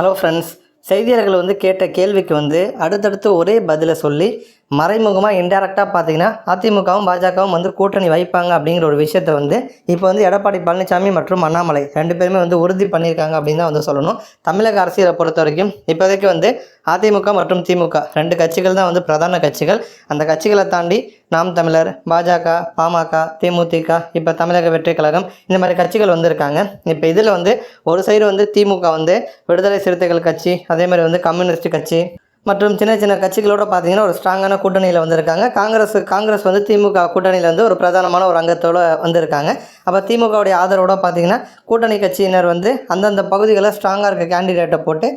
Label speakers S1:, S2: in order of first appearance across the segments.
S1: Hello friends செய்தியாளர்கள் வந்து கேட்ட கேள்விக்கு வந்து அடுத்தடுத்து ஒரே பதிலை சொல்லி மறைமுகமாக இன்டெரக்டாக பார்த்தீங்கன்னா அதிமுகவும் பாஜகவும் வந்து கூட்டணி வைப்பாங்க அப்படிங்கிற ஒரு விஷயத்தை வந்து இப்போ வந்து எடப்பாடி பழனிசாமி மற்றும் அண்ணாமலை ரெண்டு பேருமே வந்து உறுதி பண்ணியிருக்காங்க அப்படின்னு தான் வந்து சொல்லணும். தமிழக அரசியலை பொறுத்த வரைக்கும் இப்போதைக்கு வந்து அதிமுக மற்றும் திமுக ரெண்டு கட்சிகள் தான் வந்து பிரதான கட்சிகள். அந்த கட்சிகளை தாண்டி நாம் தமிழர் பாஜக பாமக தேமுதிக இப்போ தமிழக வெற்றி கழகம் இந்த மாதிரி கட்சிகள் வந்திருக்காங்க. இப்போ இதில் வந்து ஒரு சைடு வந்து திமுக வந்து விடுதலை சிறுத்தைகள் கட்சி அதே மாதிரி வந்து கம்யூனிஸ்ட் கட்சி மற்றும் சின்ன சின்ன கட்சிகளோட பார்த்தீங்கன்னா ஒரு ஸ்ட்ராங்கான கூட்டணியில் வந்திருக்காங்க. காங்கிரஸ் காங்கிரஸ் வந்து திமுக கூட்டணியில் வந்து ஒரு பிரதானமான ஒரு அங்கத்தோடு வந்திருக்காங்க. அப்போ திமுகவுடைய ஆதரவோட பார்த்தீங்கன்னா கூட்டணி கட்சியினர் வந்து அந்தந்த பகுதிகளில் ஸ்ட்ராங்காக இருக்க கேண்டிடேட்டை போட்டு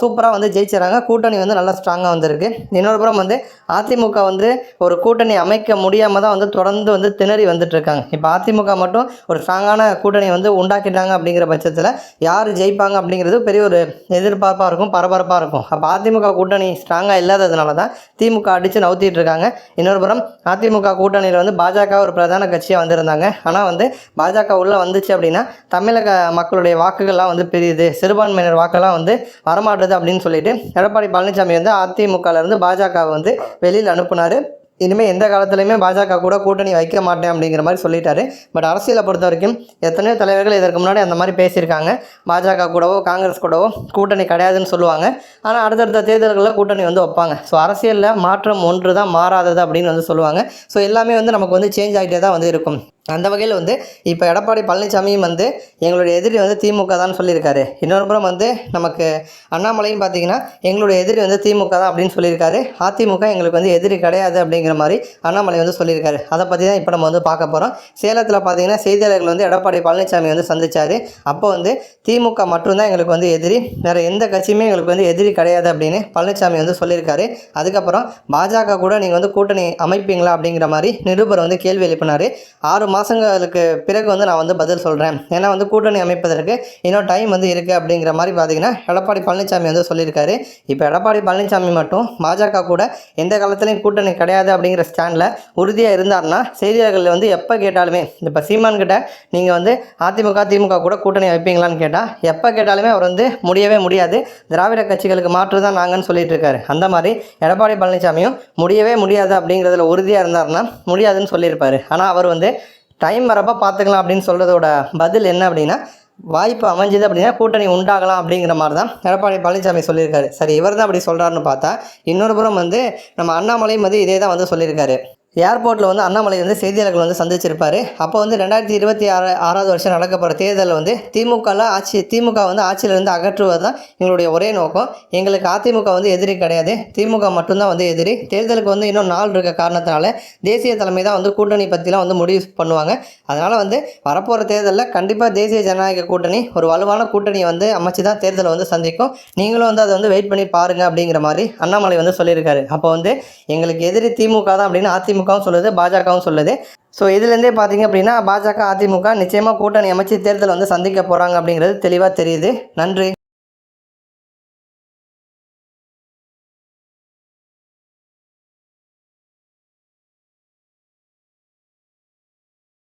S1: சூப்பராக வந்து ஜெயிச்சிடறாங்க. கூட்டணி வந்து நல்லா ஸ்ட்ராங்காக வந்திருக்கு. இன்னொரு புறம் வந்து அதிமுக வந்து ஒரு கூட்டணி அமைக்க முடியாமல் தான் வந்து தொடர்ந்து வந்து திணறி வந்துட்டு இருக்காங்க. இப்போ அதிமுக மட்டும் ஒரு ஸ்ட்ராங்கான கூட்டணி வந்து உண்டாக்கிட்டாங்க அப்படிங்கிற பட்சத்தில் யார் ஜெயிப்பாங்க அப்படிங்கிறது பெரிய ஒரு எதிர்பார்ப்பாக இருக்கும் பரபரப்பாக இருக்கும். அப்போ அதிமுக கூட்டணி ஸ்ட்ராங்காக இல்லாததுனால தான் திமுக அடித்து நவுத்திட்டு இருக்காங்க. இன்னொரு புறம் அதிமுக கூட்டணியில் வந்து பாஜக ஒரு பிரதான கட்சியாக வந்திருந்தாங்க. ஆனால் வந்து பாஜக உள்ளே வந்துச்சு அப்படின்னா தமிழக மக்களுடைய வாக்குகள்லாம் வந்து பெரியது. சிறுபான்மையினர் வாக்கெல்லாம் வந்து வரமாட்டுது அப்படின்னு சொல்லிட்டு எடப்பாடி பழனிசாமி வந்து அதிமுகலேருந்து பாஜகவை வந்து வெளியில் அனுப்புனார். இனிமேல் எந்த காலத்துலையுமே பாஜக கூட கூட்டணி வைக்க மாட்டேன் அப்படிங்கிற மாதிரி சொல்லிட்டாரு. பட் அரசியலை பொறுத்த வரைக்கும் எத்தனையோ தலைவர்கள் இதற்கு முன்னாடி அந்த மாதிரி பேசியிருக்காங்க. பாஜக கூடவோ காங்கிரஸ் கூடவோ கூட்டணி கிடையாதுன்னு சொல்லுவாங்க. ஆனால் அடுத்தடுத்த தேர்தல்களில் கூட்டணி வந்து வைப்பாங்க. ஸோ அரசியலில் மாற்றம் ஒன்று தான் மாறாதது அப்படின்னு வந்து சொல்லுவாங்க. ஸோ எல்லாமே வந்து நமக்கு வந்து சேஞ்ச் ஆகிட்டே தான் வந்து இருக்கும். அந்த வகையில் வந்து இப்போ எடப்பாடி பழனிசாமியும் வந்து எங்களுடைய எதிரி வந்து திமுக தான் சொல்லியிருக்காரு. இன்னொரு புறம் வந்து நமக்கு அண்ணாமலையும் பார்த்தீங்கன்னா எங்களுடைய எதிரி வந்து திமுக தான் அப்படின்னு சொல்லியிருக்காரு. அதிமுக எங்களுக்கு வந்து எதிரி கிடையாது அப்படிங்கிற மாதிரி அண்ணாமலை வந்து சொல்லியிருக்காரு. அதை பற்றி தான் இப்போ நம்ம வந்து பார்க்க போகிறோம் சேலத்தில் பார்த்தீங்கன்னா செய்தியாளர்கள் வந்து எடப்பாடி பழனிசாமி வந்து சந்திச்சார். அப்போ வந்து திமுக மட்டும்தான் எங்களுக்கு வந்து எதிரி. வேறு எந்த கட்சியுமே எங்களுக்கு வந்து எதிரி கிடையாது அப்படின்னு பழனிசாமி வந்து சொல்லியிருக்காரு. அதுக்கப்புறம் பாஜக கூட நீங்கள் வந்து கூட்டணி அமைப்பீங்களா அப்படிங்கிற மாதிரி நிருபர் வந்து கேள்வி எழுப்பினார். ஆறு மாதங்களுக்கு பிறகு வந்து நான் வந்து பதில் சொல்கிறேன் ஏன்னா வந்து கூட்டணி அமைப்பதற்கு இன்னும் டைம் வந்து இருக்குது அப்படிங்கிற மாதிரி பார்த்தீங்கன்னா எடப்பாடி பழனிசாமி வந்து சொல்லியிருக்காரு. இப்போ எடப்பாடி பழனிசாமி மட்டும் பாஜக கூட எந்த காலத்துலையும் கூட்டணி கிடையாது அப்படிங்கிற ஸ்டாண்டில் உறுதியாக இருந்தார்னா செய்தியாளர்கள் வந்து எப்போ கேட்டாலுமே இப்போ சீமான் கிட்ட நீங்கள் வந்து அதிமுக திமுக கூட கூட்டணி வைப்பீங்களான்னு கேட்டால் எப்போ கேட்டாலுமே அவர் வந்து முடியவே முடியாது. திராவிட கட்சிகளுக்கு மாற்று தான் நாங்கன்னு சொல்லிட்டு இருக்காரு. அந்த மாதிரி எடப்பாடி பழனிசாமியும் முடியவே முடியாது அப்படிங்கிறதுல உறுதியாக இருந்தாருன்னா முடியாதுன்னு சொல்லியிருப்பார். ஆனால் அவர் வந்து டைம் வரப்போ பார்த்துக்கலாம் அப்படின்னு சொல்கிறதோட பதில் என்ன அப்படின்னா வாய்ப்பு அமைஞ்சது அப்படின்னா கூட்டணி உண்டாகலாம் அப்படிங்கிற மாதிரி தான் எடப்பாடி பழனிசாமி சொல்லியிருக்காரு. சரி இவர் தான் அப்படி சொல்கிறாருன்னு பார்த்தா இன்னொரு புறம் வந்து நம்ம அண்ணாமலையும் வந்து இதே தான் வந்து சொல்லியிருக்காரு. ஏர்போர்ட்டில் வந்து அண்ணாமலை வந்து செய்தியாளர்கள் வந்து சந்திச்சிருப்பார். அப்போ வந்து ரெண்டாயிரத்தி இருபத்தி ஆறு ஆறாவது வருஷம் நடக்க போகிற தேர்தலில் வந்து திமுகவில் ஆட்சி திமுக வந்து ஆட்சியிலிருந்து அகற்றுவது தான் எங்களுடைய ஒரே நோக்கம். எங்களுக்கு அதிமுக வந்து எதிரி கிடையாது. திமுக மட்டும்தான் வந்து எதிரி. தேர்தலுக்கு வந்து இன்னும் நாள் இருக்க காரணத்தினால தேசிய தலைமை தான் வந்து கூட்டணி பற்றிலாம் வந்து முடிவு பண்ணுவாங்க. அதனால் வந்து வரப்போகிற தேர்தலில் கண்டிப்பாக தேசிய ஜனநாயக கூட்டணி ஒரு வலுவான கூட்டணியை வந்து அமைச்சு தான் தேர்தலை வந்து சந்திக்கும். நீங்களும் வந்து அதை வந்து வெயிட் பண்ணி பாருங்கள் அப்படிங்கிற மாதிரி அண்ணாமலை வந்து சொல்லியிருக்காரு. அப்போ வந்து எங்களுக்கு எதிரி திமுக தான் அப்படின்னு அதிமுக திமுகவும் சொல்லுது பாஜகவும் சொல்லுது. ஸோ இதுலேருந்தே பார்த்தீங்க அப்படின்னா பாஜக அதிமுக நிச்சயமாக கூட்டணி அமைச்சு தேர்தல் வந்து சந்திக்க போகிறாங்க அப்படிங்கிறது தெளிவாக தெரியுது. நன்றி.